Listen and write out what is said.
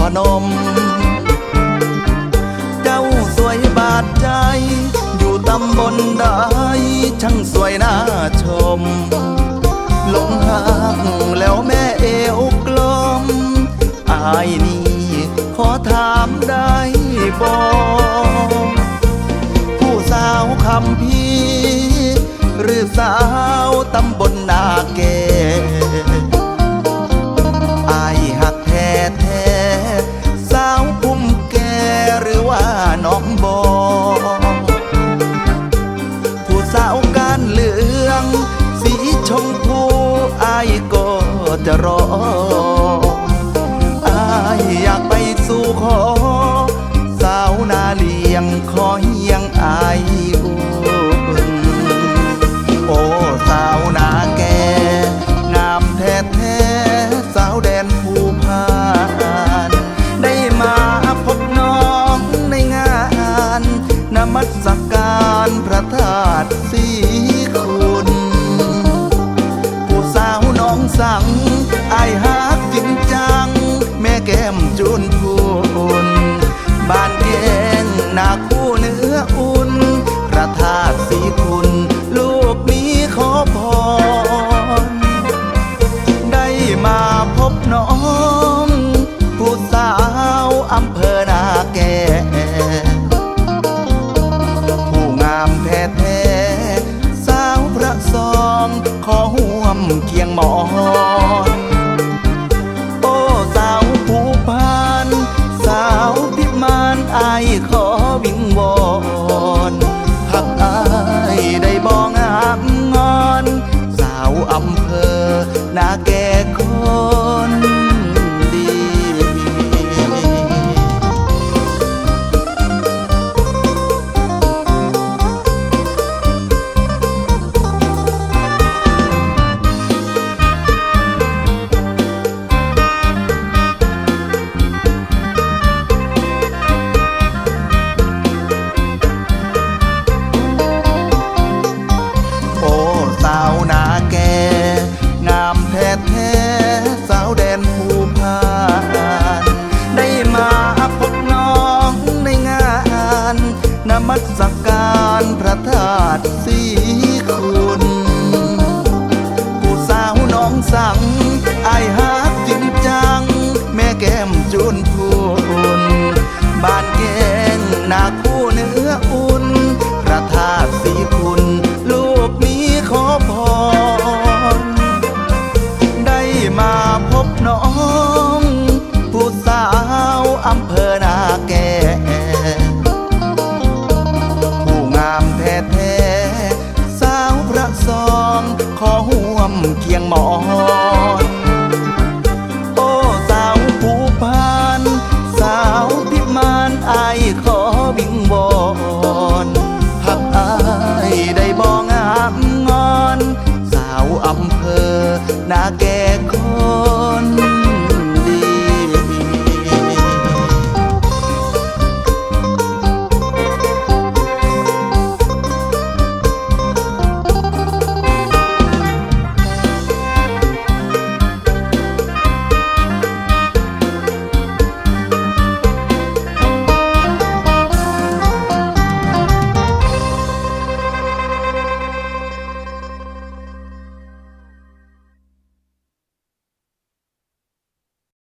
พนม เจ้าสวยบาดใจ อยู่ตำบลใดช่างสวยน่าชมหลงหักแล้วแม่เอวกลม อายนี่ขอถามได้บอกผู้สาวคำพี่ หรือสาวตำบลนาเก จะรออายอยากไปสู่ขอ สาวนาเลียงขอเฮียงอายอูังไอหักจริงจัง แม่แก้มจุนพูนบ้านเกิงหนักายขอวิงวอนหักอายได้บองหักงอน สาวอำเภอนาแก่ มัสการพระธาตุ 毛